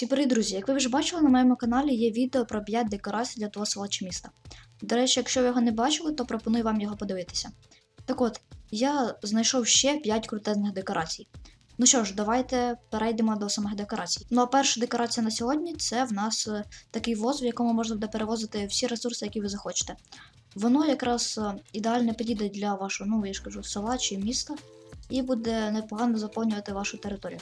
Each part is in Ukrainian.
Всі привіт, друзі! Як ви вже бачили, на моєму каналі є відео про 5 декорацій для того села чи міста. До речі, якщо ви його не бачили, то пропоную вам його подивитися. Так от, я знайшов ще 5 крутезних декорацій. Ну що ж, давайте перейдемо до самих декорацій. Ну а перша декорація на сьогодні це в нас е, такий воз, в якому можна буде перевозити всі ресурси, які ви захочете. Воно якраз е, ідеально підійде для вашого, ну я ж кажу, села чи міста, і буде непогано заповнювати вашу територію.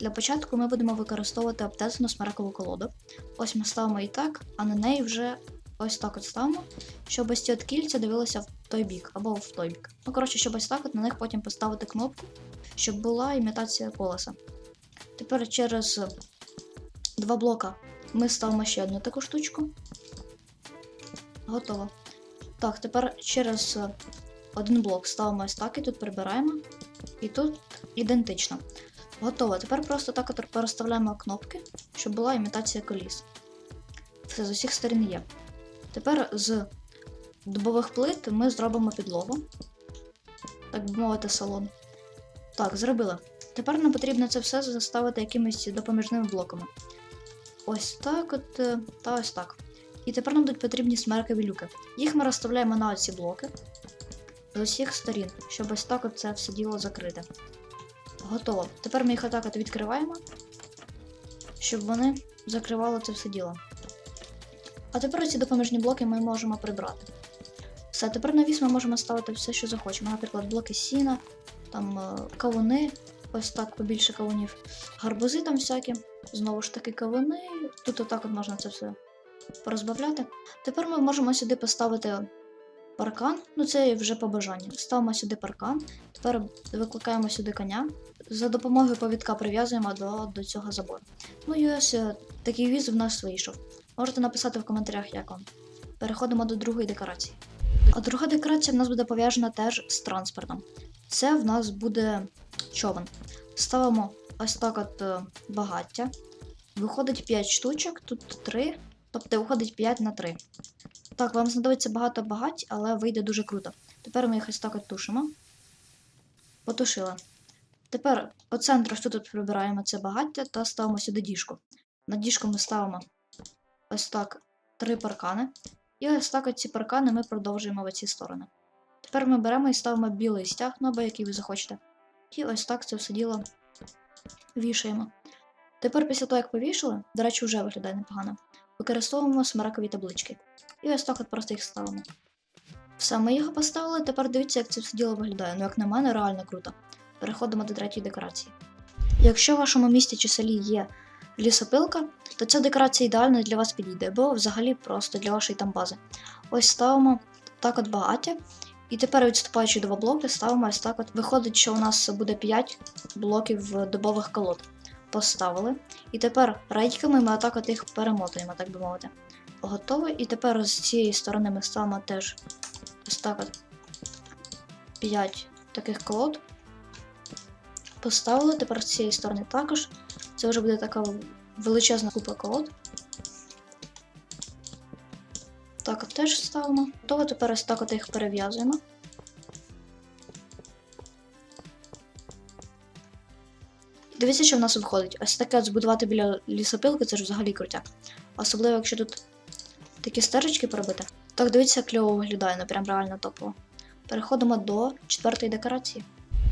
Для початку ми будемо використовувати обтесану смерекову колоду. Ось ми ставимо і так, а на неї вже ось так от ставимо, щоб ось ці от кільця дивилися в той бік або в той бік. Ну, коротше, щоб ось так от на них потім поставити кнопку, щоб була імітація колеса. Тепер через два блока ми ставимо ще одну таку штучку. Готово. Так, тепер через один блок ставимо ось так і тут прибираємо. І тут ідентично. Готово. Тепер просто так переставляємо кнопки, щоб була імітація коліс. Все з усіх сторін є. Тепер з дубових плит ми зробимо підлогу. Так би мовити, салон. Так, зробили. Тепер нам потрібно це все заставити якимись допоміжними блоками. Ось так от е, та ось так. І тепер нам будуть потрібні смеркові люки. Їх ми розставляємо на оці блоки з усіх сторін, щоб ось так це все діло закрите. Готово. Тепер ми їх отак от відкриваємо, щоб вони закривали це все діло. А тепер ці допоміжні блоки ми можемо прибрати. Все, тепер на віс ми можемо ставити все, що захочемо. Наприклад, блоки сіна, там е, кавуни, ось так побільше кавунів, гарбузи там всякі, знову ж таки кавуни. Тут отак от можна це все порозбавляти. Тепер ми можемо сюди поставити паркан, ну це вже по бажанню. Ставимо сюди паркан, тепер викликаємо сюди коня. За допомогою повідка прив'язуємо до, до цього забору. Ну і ось е, такий віз в нас вийшов. Можете написати в коментарях, як вам. Переходимо до другої декорації. А друга декорація в нас буде пов'язана теж з транспортом. Це в нас буде човен. Ставимо ось так от е, багаття. Виходить 5 штучок, тут 3, тобто виходить 5 на 3. Так, вам знадобиться багато багать, але вийде дуже круто. Тепер ми їх ось так от тушимо. Потушили. Тепер по центру що тут прибираємо це багаття та ставимо сюди діжку. На діжку ми ставимо ось так три паркани. І ось так ці паркани ми продовжуємо в оці сторони. Тепер ми беремо і ставимо білий стяг, ну або який ви захочете. І ось так це все діло вішаємо. Тепер, після того, як повішали, до речі, вже виглядає непогано, використовуємо смаракові таблички. І ось так от просто їх ставимо. Все, ми його поставили, тепер дивіться, як це все діло виглядає. Ну, як на мене, реально круто. Переходимо до третьої декорації. Якщо в вашому місті чи селі є лісопилка, то ця декорація ідеально для вас підійде, бо взагалі просто для вашої там бази. Ось ставимо так от багаття. І тепер, відступаючи два блоки, ставимо ось так от. Виходить, що у нас буде 5 блоків дубових колод. Поставили. І тепер рейками ми отак от їх перемотуємо, так би мовити. Готово. І тепер з цієї сторони ми ставимо теж ось так от 5 таких колод. Поставили, тепер з цієї сторони також. Це вже буде така величезна купа колод. Так, от теж ставимо. Готово, тепер ось так от їх перев'язуємо. Дивіться, що в нас виходить. Ось таке от збудувати біля лісопилки, це ж взагалі крутяк. Особливо, якщо тут такі стежечки поробити. Так, дивіться, кльово виглядає, ну прям реально топово. Переходимо до четвертої декорації.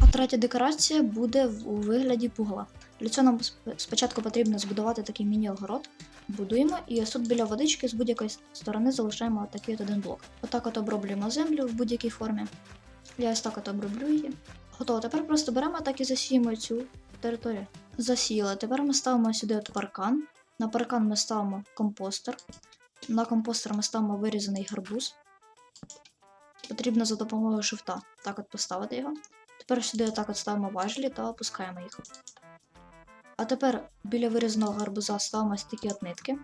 А третя декорація буде у вигляді пугала. Для цього нам спочатку потрібно збудувати такий міні-огород. Будуємо, і ось тут біля водички з будь-якої сторони залишаємо такий от один блок. Отак от оброблюємо землю в будь-якій формі. Я ось так от оброблю її. Готово. Тепер просто беремо так і засіємо цю територію. Засіяли. Тепер ми ставимо сюди от паркан. На паркан ми ставимо компостер. На компостер ми ставимо вирізаний гарбуз. Потрібно за допомогою шифта так от поставити його. Тепер сюди отак от ставимо важелі та опускаємо їх. А тепер біля вирізаного гарбуза ставимо ось такі от нитки.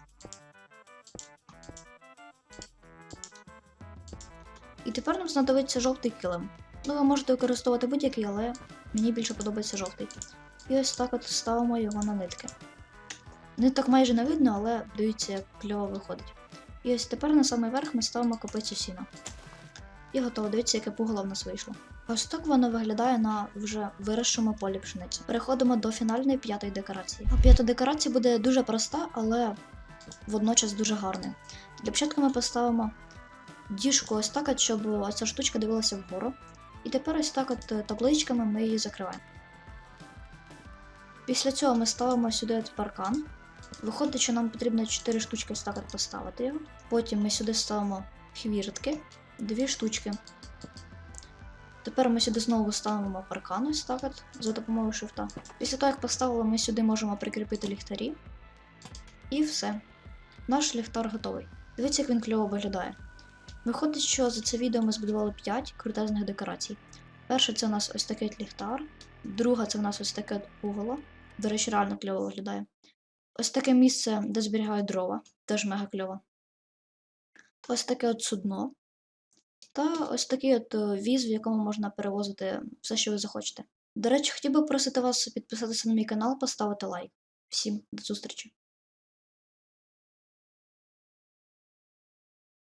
І тепер нам знадобиться жовтий килим. Ну, ви можете використовувати будь-який, але мені більше подобається жовтий. І ось так от ставимо його на нитки. Ниток майже не видно, але дивіться, як кльово виходить. І ось тепер на самий верх ми ставимо копицю сіна. І готово, дивіться, яке пугало в нас вийшло. Ось так воно виглядає на вже виросшому полі пшениці. Переходимо до фінальної п'ятої декорації. А п'ята декорація буде дуже проста, але водночас дуже гарною. Для початку ми поставимо діжку ось так, щоб оця штучка дивилася вгору. І тепер ось так от е, табличками ми її закриваємо. Після цього ми ставимо сюди паркан. Виходить, що нам потрібно 4 штучки ось поставити його. Потім ми сюди ставимо хвіртки, 2 штучки. Тепер ми сюди знову ставимо паркан ось так за допомогою шифта. Після того, як поставили, ми сюди можемо прикріпити ліхтарі. І все. Наш ліхтар готовий. Дивіться, як він кльово виглядає. Виходить, що за це відео ми збудували 5 крутезних декорацій. Перше це у нас ось такий ліхтар. Друга це у нас ось таке пугало. До речі, реально кльово виглядає. Ось таке місце, де зберігають дрова, теж мега кльово. Ось таке от судно. Та ось такий от е, віз, в якому можна перевозити все, що ви захочете. До речі, хотів би просити вас підписатися на мій канал, поставити лайк. Всім до зустрічі!